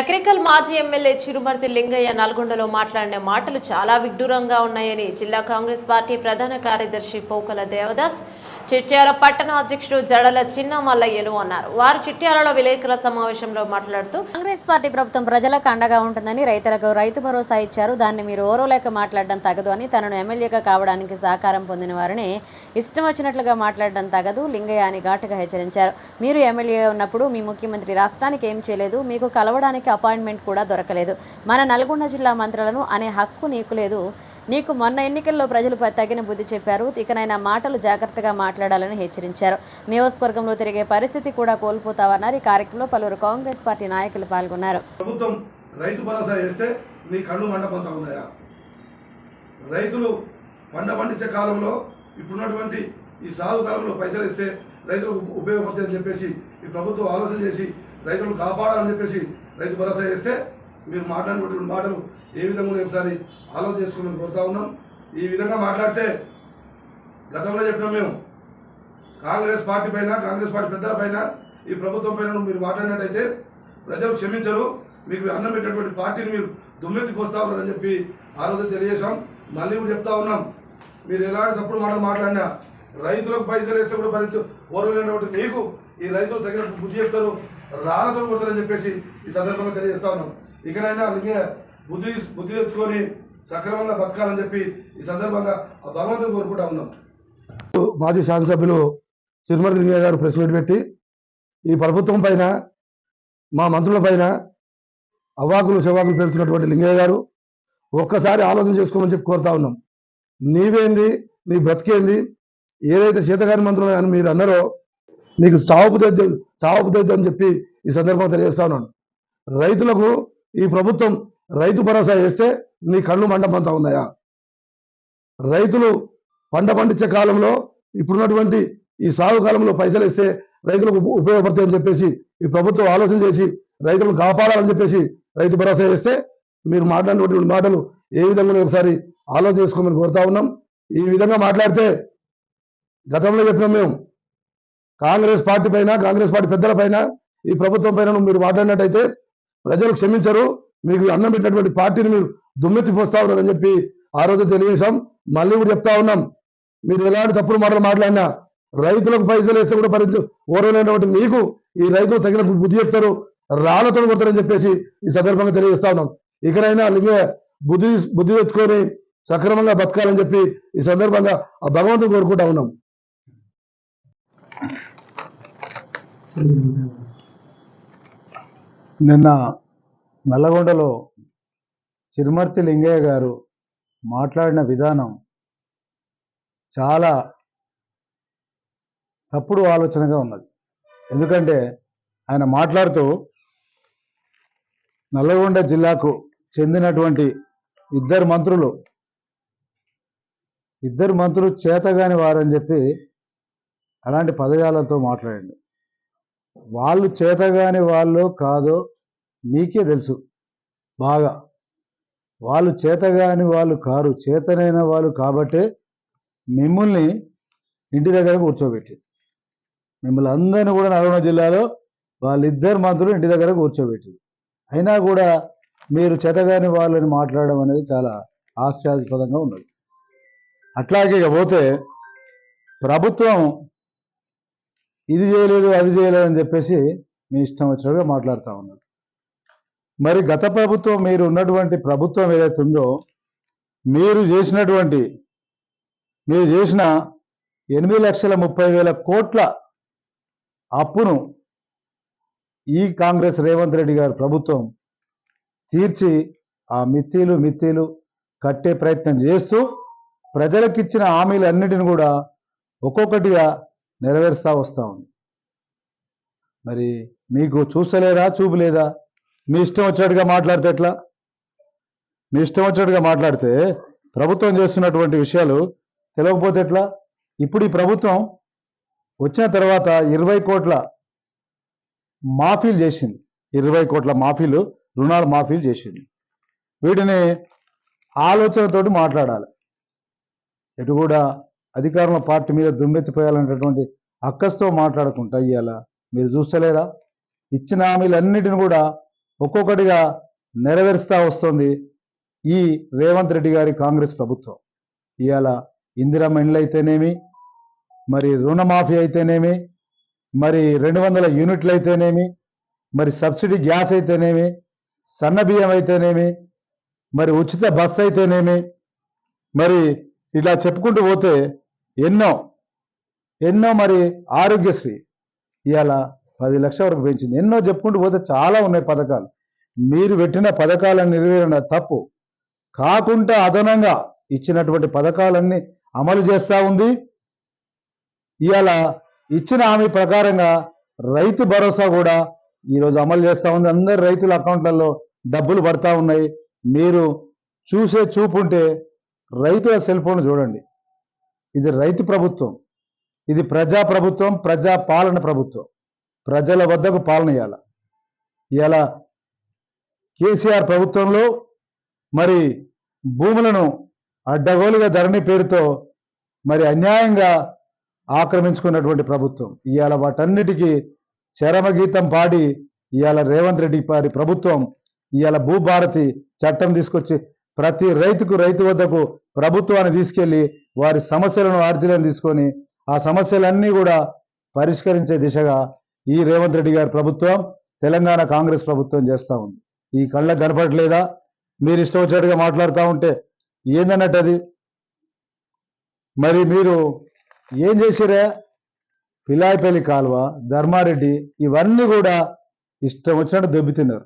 నకరికల్ మాజీ ఎమ్మెల్యే చిరుమర్తి లింగయ్య నల్గొండలో మాట్లాడిన మాటలు చాలా విడ్డూరంగా ఉన్నాయని జిల్లా కాంగ్రెస్ పార్టీ ప్రధాన కార్యదర్శి పోకల దేవదాస్ చిట్యాల పట్టణ అధ్యక్షుడు జడల చిన్న మల్లయ్యలు అన్నారు. వారు చిట్యాలలో విలేకరుల సమావేశంలో మాట్లాడుతూ కాంగ్రెస్ పార్టీ ప్రభుత్వం ప్రజలకు అండగా ఉంటుందని రైతులకు రైతు భరోసా ఇచ్చారు. దాన్ని మీరు ఓరోలేక మాట్లాడడం తగదు అని తనను ఎమ్మెల్యేగా కావడానికి సహకారం పొందిన వారిని ఇష్టం వచ్చినట్లుగా మాట్లాడడం తగదు. లింగయ్య అని ఘాటుగా హెచ్చరించారు. మీరు ఎమ్మెల్యే ఉన్నప్పుడు మీ ముఖ్యమంత్రి రాష్ట్రానికి ఏం చేయలేదు. మీకు కలవడానికి అపాయింట్మెంట్ కూడా దొరకలేదు. మన నల్గొండ జిల్లా మంత్రులను అనే హక్కు నీకు లేదు. నీకు మొన్న ఎన్నికల్లో ప్రజలు తగిన బుద్ధి చెప్పారు. ఇకనైనా మాటలు జాగ్రత్తగా మాట్లాడాలని హెచ్చరించారు. నియోజకవర్గంలో తిరిగే పరిస్థితి కూడా కోల్పోతామన్నారు ఈ కార్యక్రమంలో పలువురు కాంగ్రెస్ పార్టీ నాయకులు పాల్గొన్నారు. ప్రభుత్వం రైతు భరోసా చేస్తే నీ కళ్ళు మండపోతా ఉన్నాయా? రైతులు పంట పండించే కాలంలో ఇప్పుడున్నటువంటి ఈ సాగు కాలంలో పైసలు ఇస్తే రైతులకు ఉపయోగపడతాయని చెప్పేసి ఈ ప్రభుత్వం ఆలోచన చేసి రైతులను కాపాడాలని చెప్పేసి రైతు భరోసా వేస్తే మీరు మాట్లాడినటువంటి మాటలు ఏ విధంగా ఒకసారి ఆలోచన చేసుకోమని కోరుతా ఉన్నాం. ఈ విధంగా మాట్లాడితే గతంలో చెప్పినాం మేము. కాంగ్రెస్ పార్టీ పైన కాంగ్రెస్ పార్టీ పెద్దల పైన ఈ ప్రభుత్వం పైన మీరు మాట్లాడినట్టయితే ప్రజలు క్షమించరు. మీకు అన్నం పెట్టినటువంటి పార్టీని మీరు దుమ్మెత్తి పోస్తా ఉన్నారని చెప్పి ఆ రోజు తెలియజేశాం. మళ్ళీ కూడా చెప్తా ఉన్నాం. మీరు ఎలాంటి తప్పుడు మాటలు మాట్లాడినా రైతులకు పైసలు వేస్తే కూడా భరించు ఓర్వలేనటువంటి మీకు ఈ రైతులు తగిన బుద్ధి చెప్తారు రానతో కొడతారని చెప్పేసి ఈ సందర్భంగా తెలియజేస్తా ఉన్నాం. ఇకనైనా అలాగే బుద్ధి బుద్ధి తెచ్చుకొని సక్రమంగా బతకాలని చెప్పి ఈ సందర్భంగా ఆ భగవంతుని కోరుకుంటా ఉన్నాం. మాజీ శాసనసభ్యులు చిరుమల లింగయ్య గారు ప్రెస్ మీట్ పెట్టి ఈ ప్రభుత్వం పైన మా మంత్రుల పైన అవాకులు శవాకులు పెడుతున్నటువంటి లింగయ్య గారు ఒక్కసారి ఆలోచన చేసుకోమని చెప్పి కోరుతా ఉన్నాం. నీవేంది? నీ బ్రతికేంది ఏదైతే శీతకాని మంత్రులు అని మీరు అన్నారో నీకు చావుపు తెద్దు చావుపు తెద్దు అని చెప్పి ఈ సందర్భంగా తెలియజేస్తా ఉన్నాను. రైతులకు ఈ ప్రభుత్వం రైతు భరోసా వేస్తే నీ కళ్ళు మండపంతా ఉన్నాయా? రైతులు పంట పండించే కాలంలో ఇప్పుడున్నటువంటి ఈ సాగు కాలంలో పైసలు ఇస్తే రైతులకు ఉపయోగపడతాయి అని చెప్పేసి ఈ ప్రభుత్వం ఆలోచన చేసి రైతులను కాపాడాలని చెప్పేసి రైతు భరోసా వేస్తే మీరు మాట్లాడినటువంటి మాటలు ఏ విధంగా ఒకసారి ఆలోచన చేసుకోమని కోరుతా ఉన్నాం. ఈ విధంగా మాట్లాడితే గతంలో చెప్పినాం మేము. కాంగ్రెస్ పార్టీ పైన కాంగ్రెస్ పార్టీ పెద్దల పైన ఈ ప్రభుత్వం పైన మీరు మాట్లాడినట్టయితే ప్రజలు క్షమించరు. మీకు అన్నం పెట్టినటువంటి పార్టీని మీరు దుమ్మెత్తిపోస్తా ఉన్నారని చెప్పి ఆ రోజు తెలియజేశాం. మళ్ళీ కూడా చెప్తా ఉన్నాం. మీరు ఎలాంటి తప్పుడు మాటలు మాట్లాడినా రైతులకు పైసలు వేస్తే కూడా పరిస్థితులు ఓరలేనటువంటి మీకు ఈ రైతులు తగిన బుద్ధి చెప్తారు. రాళ్ళతో కొడతారని చెప్పేసి ఈ సందర్భంగా తెలియజేస్తా ఉన్నాం. ఇకనైనా లింగ బుద్ధి బుద్ధి తెచ్చుకొని సక్రమంగా బతకాలని చెప్పి ఈ సందర్భంగా ఆ భగవంతుని కోరుకుంటా ఉన్నాం. నిన్న నల్లగొండలో చిరుమర్తి లింగయ్య గారు మాట్లాడిన విధానం చాలా తప్పుడు ఆలోచనగా ఉన్నది. ఎందుకంటే ఆయన మాట్లాడుతూ నల్లగొండ జిల్లాకు చెందినటువంటి ఇద్దరు మంత్రులు. ఇద్దరు మంత్రులు చేతగాని వారని చెప్పి అలాంటి పదజాలంతో మాట్లాడండి. వాళ్ళు చేతగాని వాళ్ళు కాదో మీకే తెలుసు. బాగా. వాళ్ళు చేతగాని వాళ్ళు కారు చేతనైన వాళ్ళు కాబట్టే మిమ్మల్ని ఇంటి దగ్గర కూర్చోబెట్టి. మిమ్మల్ని అందరినీ కూడా నల్గొండ జిల్లాలో వాళ్ళిద్దరు మంత్రులు ఇంటి దగ్గర కూర్చోబెట్టి అయినా కూడా మీరు చేతగాని వాళ్ళని మాట్లాడడం అనేది చాలా ఆశ్చర్యాస్పదంగా ఉన్నది. అట్లాగే ఇక పోతే ప్రభుత్వం ఇది చేయలేదు అది చేయలేదు అని చెప్పేసి మీ ఇష్టం వచ్చినట్టుగా మాట్లాడుతూ ఉన్నారు. మరి గత ప్రభుత్వం మీరు ఉన్నటువంటి ప్రభుత్వం ఏదైతే ఉందో మీరు చేసినటువంటి మీరు చేసిన ఎనిమిది లక్షల ముప్పై వేల కోట్ల అప్పును ఈ కాంగ్రెస్ రేవంత్ రెడ్డి గారు ప్రభుత్వం తీర్చి ఆ మిత్తీలు మిత్తీలు కట్టే ప్రయత్నం చేస్తూ ప్రజలకిచ్చిన హామీలన్నిటిని కూడా ఒక్కొక్కటిగా నెరవేరుస్తూ వస్తూ ఉంది. మరి మీకు చూస్తలేదా చూపులేదా? మీ ఇష్టం వచ్చినట్టుగా మాట్లాడితే ఎట్లా? మీ ఇష్టం వచ్చినట్టుగా మాట్లాడితే ప్రభుత్వం చేస్తున్నటువంటి విషయాలు తెలియకపోతే ఎట్లా? ఇప్పుడు ఈ ప్రభుత్వం వచ్చిన తర్వాత ఇరవై కోట్ల మాఫీలు చేసింది. ఇరవై కోట్ల మాఫీలు రుణాలు మాఫీలు చేసింది. వీటిని ఆలోచనతోటి మాట్లాడాలి. ఎటు కూడా అధికారుల పార్టీ మీద దుమ్మెత్తిపోయాలనేటటువంటి అక్కస్తో మాట్లాడకుండా ఇవాళ మీరు చూస్తలేరా? ఇచ్చిన హామీలన్నిటిని కూడా ఒక్కొక్కటిగా నెరవేరుస్తూ వస్తుంది ఈ రేవంత్ రెడ్డి గారి కాంగ్రెస్ ప్రభుత్వం. ఇవాళ ఇందిరా ఇండ్లు అయితేనేమి మరి రుణమాఫీ అయితేనేమి మరి రెండు వందల యూనిట్లు అయితేనేమి మరి సబ్సిడీ గ్యాస్ అయితేనేమి బియ్యం అయితేనేమి మరి ఉచిత బస్సు అయితేనేమి మరి ఇలా చెప్పుకుంటూ పోతే ఎన్నో ఎన్నో మరి ఆరోగ్యశ్రీ. ఇవాళ పది లక్షల వరకు పెంచింది. ఎన్నో చెప్పుకుంటూ పోతే చాలా ఉన్నాయి పథకాలు. మీరు పెట్టిన పథకాలను నెరవేరిన తప్పు. కాకుండా అదనంగా ఇచ్చినటువంటి పథకాలన్నీ అమలు చేస్తూ ఉంది. ఇవాళ ఇచ్చిన హామీ ప్రకారంగా రైతు భరోసా కూడా ఈరోజు అమలు చేస్తూ ఉంది. అందరు రైతుల అకౌంట్లలో డబ్బులు పడతా ఉన్నాయి. మీరు చూసే చూపు ఉంటే రైతుల సెల్ ఫోన్ చూడండి. ఇది రైతు ప్రభుత్వం. ఇది ప్రజా ప్రభుత్వం ప్రజా పాలన ప్రభుత్వం. ప్రజల వద్దకు పాలన ఇవ్వాల ఇలా కేసీఆర్ ప్రభుత్వంలో మరి భూములను అడ్డగోలుగా ధరణి పేరుతో మరి అన్యాయంగా ఆక్రమించుకున్నటువంటి ప్రభుత్వం. ఇవాళ వాటన్నిటికీ చరమగీతం పాడి ఇవాళ రేవంత్ రెడ్డి వారి ప్రభుత్వం ఇవాళ భూభారతి చట్టం తీసుకొచ్చి ప్రతి రైతుకు రైతు వద్దకు ప్రభుత్వాన్ని తీసుకెళ్ళి వారి సమస్యలను ఆర్జీలను తీసుకొని ఆ సమస్యలన్నీ కూడా పరిష్కరించే దిశగా ఈ రేవంత్ రెడ్డి గారి ప్రభుత్వం తెలంగాణ కాంగ్రెస్ ప్రభుత్వం చేస్తూ ఉంది. ఈ కళ్ళకు కనపడలేదా మీరు ఇష్టం వచ్చినట్టుగా మాట్లాడుతూ ఉంటే ఏందన్నట్టు అది? మరి మీరు ఏం చేసిరా పిలాయిపల్లి కాలువ ధర్మారెడ్డి ఇవన్నీ కూడా ఇష్టం వచ్చినట్టు దెబ్బతిన్నారు.